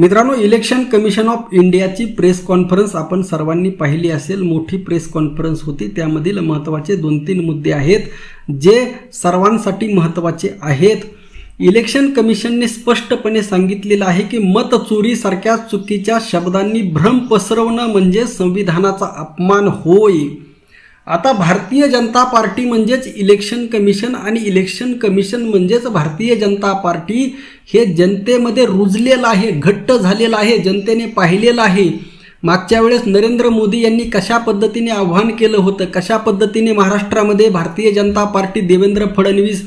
मित्रांनो election commission of इंडियाची press conference आपण सर्वांनी पाहिली असेल. मोठी प्रेस कॉन्फरन्स होती. त्यामधील महत्त्वाचे दोन तीन मुद्दे आहेत जे सर्वांसाठी महत्त्वाचे आहेत. इलेक्शन कमिशनने स्पष्टपणे सांगितलेलं आहे की मतचोरीसारख्या चुकीच्या शब्दांनी भ्रम पसरवणं म्हणजे संविधानाचा अपमान होय. आता भारतीय जनता पार्टी म्हणजेच इलेक्शन कमिशन आणि इलेक्शन कमिशन म्हणजेच भारतीय जनता पार्टी हे जनतेमध्ये रुजलेलं आहे घट्ट झालेलं आहे जनतेने पाहिलेलं आहे. मागच्या वेळेस नरेंद्र मोदी यांनी कशा पद्धतीने आव्हान केलं होतं कशा पद्धतीने महाराष्ट्रामध्ये Bharatiya Janata party Devendra Fadnavis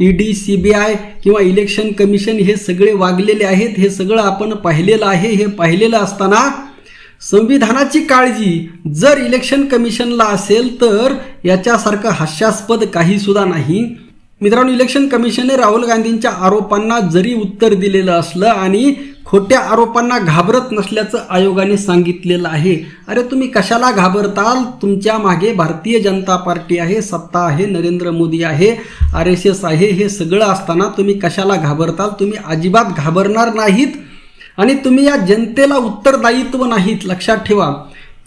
ED C B I किंवा इलेक्शन कमिशन हे सगळे वागलेले आहेत हे सगळं आपण पाहिलेलं आहे हे पाहिलेलं असताना संविधानाची काळजी जर इलेक्शन कमिशनला असेल तर याच्यासारखं हास्यास्पद काही सुद्धा नाही. मित्रांनो इलेक्शन कमिशनने राहुल गांधींच्या आरोपांना जरी उत्तर दिलेलं असलं आणि खोट्या आरोपांना घाबरत नसल्याचं आयोगाने सांगितलेलं आहे. अरे तुम्ही कशाला घाबरताल? तुमच्या मागे भारतीय जनता पार्टी आहे सत्ता आहे नरेंद्र मोदी आहे आर एस एस आहे हे सगळं असताना तुम्ही कशाला घाबरताल? तुम्ही अजिबात घाबरणार नाहीत. आणि तुम्ही या जनतेला उत्तरदायित्व नाहीत लक्षात ठेवा.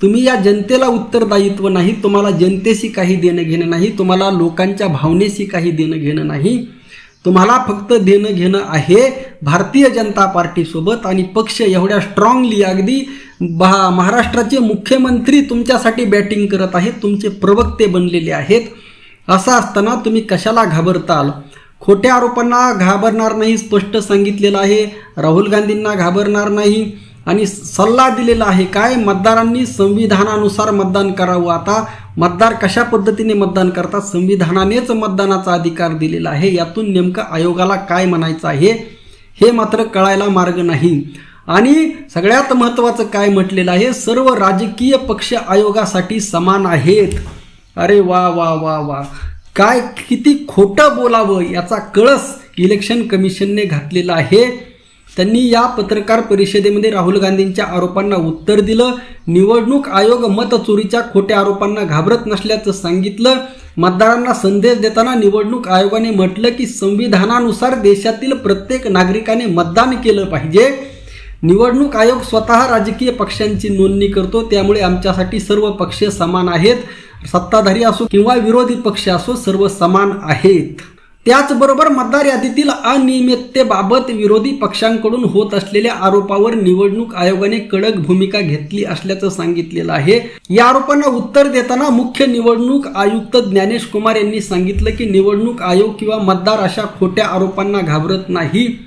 तुम्ही या जनतेला उत्तरदायित्व नाही तुम्हाला जनतेशी काही देणं घेणं नाही तुम्हाला लोकांच्या भावनेशी काही देणं घेणं नाही. तुम्हाला फक्त देणं घेणं आहे भारतीय जनता पार्टीसोबत आणि पक्ष एवढ्या स्ट्रॉंगली अगदी बहा महाराष्ट्राचे मुख्यमंत्री तुमच्यासाठी बॅटिंग करत आहेत तुमचे प्रवक्ते बनलेले आहेत. असं असताना तुम्ही कशाला घाबरताल? खोट्या आरोपांना घाबरणार नाही स्पष्ट सांगितलेलं आहे. राहुल गांधींना घाबरणार नाही आणि सल्ला दिलेला आहे. काय? मतदारांनी संविधानानुसार मतदान करावं आता. मतदार कशा पद्धतीने मतदान करतात? संविधानानेच मतदानाचा अधिकार दिलेला आहे. यातून नेमकं आयोगाला काय म्हणायचं आहे हे मात्र कळायला मार्ग नाही. आणि सगळ्यात महत्त्वाचं काय म्हटलेलं आहे सर्व राजकीय पक्ष आयोगासाठी समान आहेत. अरे वा वा वा वा. काय किती खोटं बोलावं याचा कळस इलेक्शन कमिशनने घातलेला आहे. त्यांनी या पत्रकार परिषदेमध्ये राहुल गांधींच्या आरोपांना उत्तर दिलं. निवडणूक आयोग मतचोरीच्या खोट्या आरोपांना घाबरत नसल्याचं सांगितलं. मतदारांना संदेश देताना निवडणूक आयोगाने म्हटलं की संविधानानुसार देशातील प्रत्येक नागरिकाने मतदान केलं पाहिजे. निवडणूक आयोग स्वतः राजकीय पक्षांची नोंदणी करतो त्यामुळे आमच्यासाठी सर्व पक्ष समान आहेत. सत्ताधारी असो किंवा विरोधी पक्ष असो सर्व समान आहेत. त्याचबरोबर मतदार यादीतील अनियमिततेबाबत विरोधी पक्षांकडून होत असलेल्या आरोपावर निवडणूक आयोगाने कडक भूमिका घेतली असल्याचं सांगितलेलं आहे. या आरोपांना उत्तर देताना मुख्य निवडणूक आयुक्त ज्ञानेश कुमार यांनी सांगितलं की निवडणूक आयोग किंवा मतदार अशा खोट्या आरोपांना घाबरत नाही.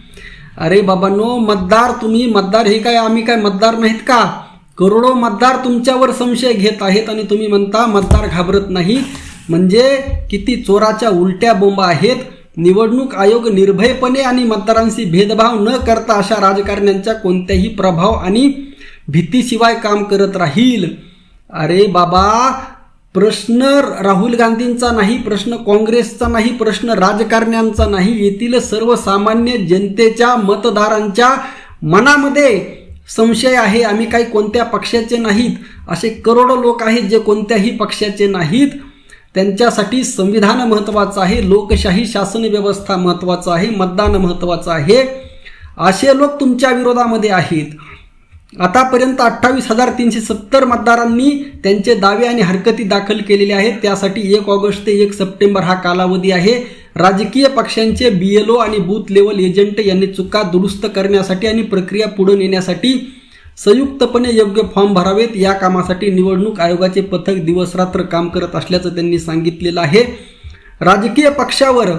अरे बाबांनो मतदार तुम्ही मतदार हे काय आम्ही काय मतदार नाहीत का? करोडो मतदार तुमच्यावर संशय घेत आहेत आणि तुम्ही म्हणता मतदार घाबरत नाही. म्हणजे किती चोराच्या उलट्या बोंबा आहेत. निवडणूक आयोग निर्भयपणे आणि मतदारांशी भेदभाव न करता अशा राजकारण्यांच्या कोणत्याही प्रभाव आणि भीतीशिवाय काम करत राहील. अरे बाबा प्रश्न राहुल गांधींचा नाही प्रश्न काँग्रेसचा नाही प्रश्न राजकारण्यांचा नाही. येथील सर्वसामान्य जनतेच्या मतदारांच्या मनामध्ये संशय आहे आम्ही काही कोणत्या पक्षाचे नाहीत. असे करोडो लोक आहेत जे कोणत्याही पक्षाचे नाहीत. त्यांच्यासाठी संविधान महत्त्वाचं आहे लोकशाही शासन व्यवस्था महत्त्वाचं आहे मतदान महत्त्वाचं आहे. असे लोक तुमच्या विरोधामध्ये आहेत. आतापर्यंत अठ्ठावीस हजार तीनशे सत्तर मतदारांनी त्यांचे दावे आणि हरकती दाखल केलेले आहेत. त्यासाठी एक ऑगस्ट ते एक सप्टेंबर हा कालावधी आहे. राजकीय पक्षांचे बी एल ओ आणि बूथ लेवल एजंट यांनी चुका दुरुस्त करण्यासाठी आणि प्रक्रिया पुढे नेण्यासाठी संयुक्तपणे योग्य फॉर्म भरावेत. या कामासाठी निवडणूक आयोगाचे पथक दिवसरात्र काम करत असल्याचं त्यांनी सांगितलेलं आहे. राजकीय पक्षावर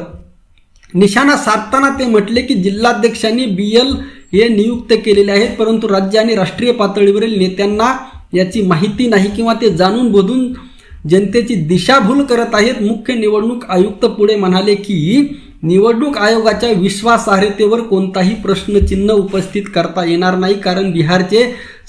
निशाणा साधताना ते म्हटले की जिल्हाध्यक्षांनी बी एल हे नियुक्त केलेले आहेत परंतु राज्य आणि राष्ट्रीय पातळीवरील नेत्यांना याची माहिती नाही किंवा ते जाणून बोधून जनतेची दिशाभूल करत आहेत. मुख्य निवडणूक आयुक्त पुढे म्हणाले की निवडणूक आयोगाच्या विश्वासार्हतेवर कोणताही प्रश्नचिन्ह उपस्थित करता येणार नाही. कारण बिहारचे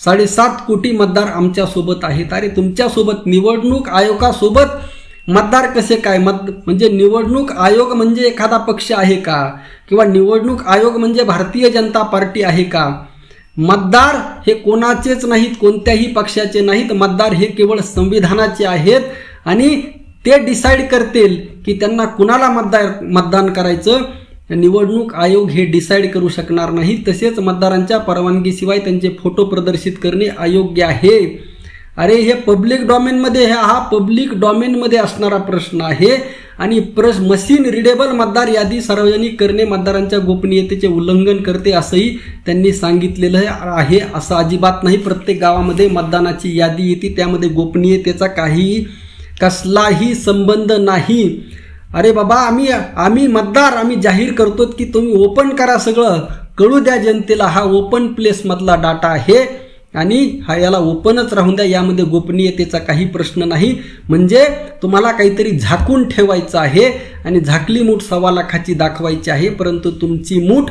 साडेसात कोटी मतदार आमच्यासोबत आहेत. अरे तुमच्यासोबत निवडणूक आयोगासोबत मतदार कसे काय? मत म्हणजे निवडणूक आयोग म्हणजे एखादा पक्ष आहे का? किंवा निवडणूक आयोग म्हणजे भारतीय जनता पार्टी आहे का? मतदार हे कोणाचेच नाहीत कोणत्याही पक्षाचे नाहीत. मतदार हे केवळ संविधानाचे आहेत आणि ते डिसाईड करतील की त्यांना कुणाला मतदार मतदान करायचं. निवडणूक आयोग हे डिसाईड करू शकणार नाही. तसेच मतदारांच्या परवानगीशिवाय त्यांचे फोटो प्रदर्शित करणे अयोग्य आहे. अरे हे पब्लिक डॉमेनमध्ये हा हा पब्लिक डॉमेनमध्ये असणारा प्रश्न आहे. आणि प्रश मशीन रिडेबल मतदार यादी सार्वजनिक करणे मतदारांच्या गोपनीयतेचे उल्लंघन करते असंही त्यांनी सांगितलेलं आहे. असं अजिबात नाही. प्रत्येक गावामध्ये मतदानाची यादी येते. त्यामध्ये गोपनीयतेचा काहीही कसलाही संबंध नाही. अरे बाबा आम्ही आम्ही मतदार आम्ही जाहीर करतो की तुम्ही ओपन करा सगळं. कळू द्या जनतेला हा ओपन प्लेसमधला डाटा आहे. आणि हा याला ओपनच राहून द्या. यामध्ये गोपनीयतेचा काही प्रश्न नाही. म्हणजे तुम्हाला काहीतरी झाकून ठेवायचं आहे आणि झाकली मूठ सव्वा लाखाची दाखवायची आहे परंतु तुमची मूठ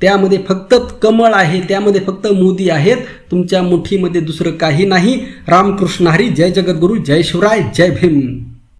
त्यामध्ये फक्त कमळ आहे त्यामध्ये फक्त मोदी आहेत. तुमच्या मुठीमध्ये दुसरं काही नाही. रामकृष्ण हरी. जय जगद्गुरू. जय शिवराय. जय भीम.